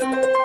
Meow.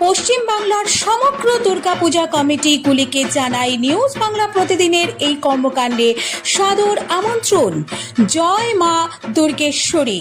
পশ্চিম বাংলার সমগ্র দুর্গাপূজা কমিটিগুলিকে জানাই নিউজ বাংলা প্রতিদিনের এই কর্মকাণ্ডে সাদর আমন্ত্রণ। জয় মা দুর্গেশ্বরী।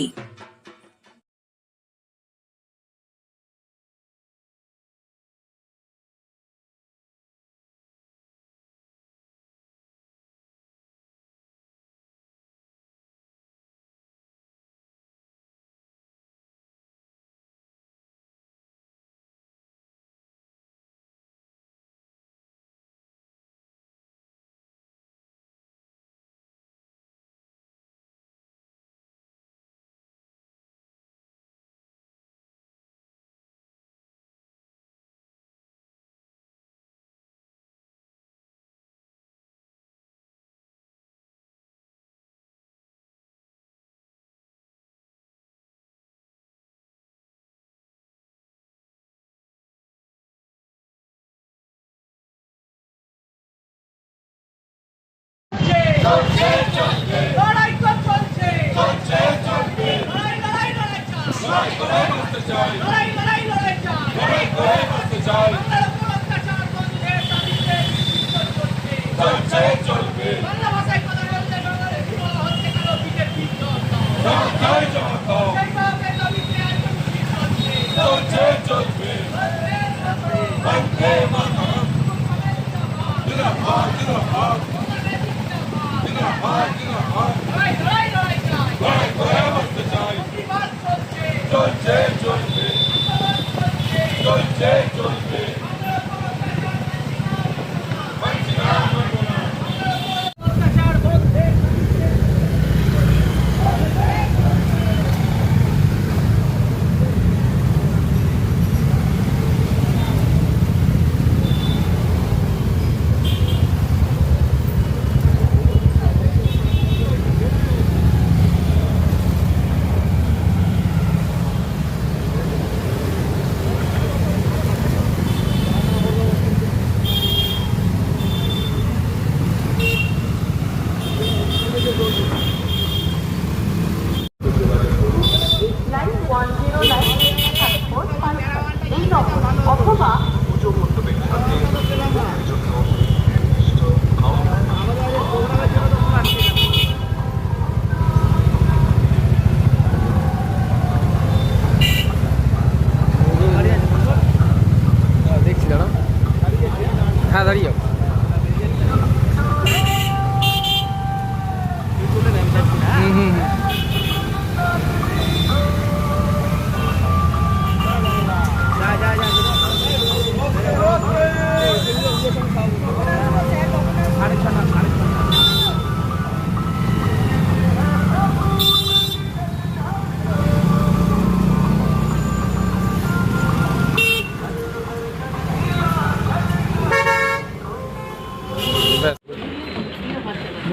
চলছে Thank you.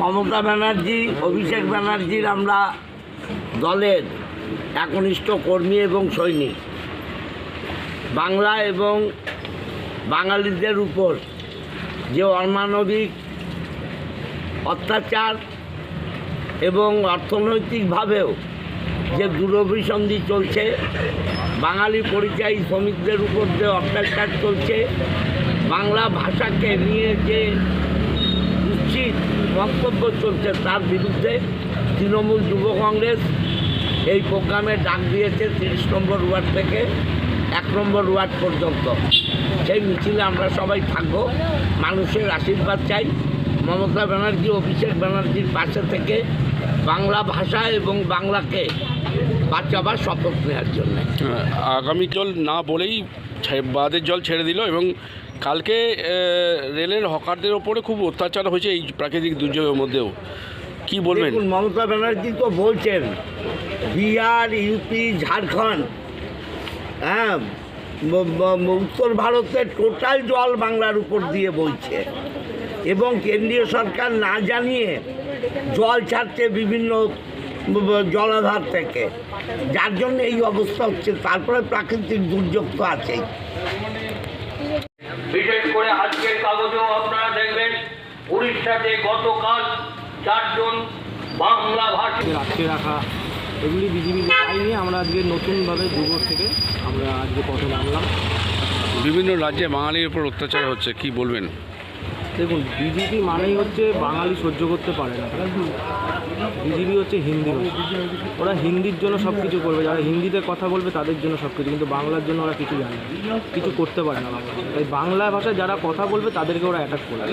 মমতা ব্যানার্জি, অভিষেক ব্যানার্জির আমরা দলের একনিষ্ঠ কর্মী এবং সৈনিক। বাংলা এবং বাঙালিদের উপর যে অমানবিক অত্যাচার এবং অর্থনৈতিকভাবেও যে দূরভিসন্ধি চলছে, বাঙালি পরিযায়ী শ্রমিকদের উপর যে অত্যাচার চলছে, বাংলা ভাষাকে নিয়ে যে উচিত বক্তব্য চলছে তার বিরুদ্ধে তৃণমূল যুব কংগ্রেস এই প্রোগ্রামে ডাক দিয়েছে তিরিশ নম্বর ওয়ার্ড থেকে এক নম্বর ওয়ার্ড পর্যন্ত। সেই মিছিলে আমরা সবাই থাকব। মানুষের আশীর্বাদ চাই। মমতা ব্যানার্জি, অভিষেক ব্যানার্জির পাশে থেকে বাংলা ভাষা এবং বাংলাকে বাঁচাবার শপথ নেওয়ার জন্য। আগামী জল না বলেই বাঁধের জল ছেড়ে দিল এবং কালকে রেলের হকারদের ওপরে খুব অত্যাচার হয়েছে এই প্রাকৃতিক দুর্যোগের মধ্যেও। কি বলবেন? মমতা ব্যানার্জি তো বলছেন, বিহার ইউপি ঝাড়খণ্ড হ্যাঁ উত্তর ভারতের টোটাল জল বাংলার উপর দিয়ে বইছে। এবং কেন্দ্রীয় সরকার না জানিয়ে জল ছাড়ছে বিভিন্ন জলাধার থেকে। যার জন্য এই অবস্থা হচ্ছে, তারপরে প্রাকৃতিক দুর্যোগ তো আছেই। উড়িষ্যাতে গতকাল চারজন বাংলা ভাষী আটকে রাখা। এগুলি বিজেপি আইনে নিয়ে আমরা আজকে নতুনভাবে যুবক থেকে আমরা আজকে পথে নামলাম। বিভিন্ন রাজ্যে বাঙালির উপর অত্যাচার হচ্ছে কি বলবেন? দেখুন বিজেপি মানেই হচ্ছে বাঙালি সহ্য করতে পারে না। বিজেপি হচ্ছে হিন্দি ওরা হিন্দির জন্য সব কিছু করবে। যারা হিন্দিতে কথা বলবে তাদের জন্য সব কিছু কিন্তু বাংলার জন্য ওরা কিছু জানে না। কিছু করতে পারে না তাই বাংলা ভাষায় যারা কথা বলবে তাদেরকে ওরা অ্যাটাক করবে।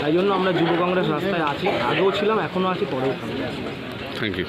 তাই জন্য আমরা যুব কংগ্রেস রাস্তায় আছি। আগেও ছিলাম এখনও আছি পরেও থাকব। Thank you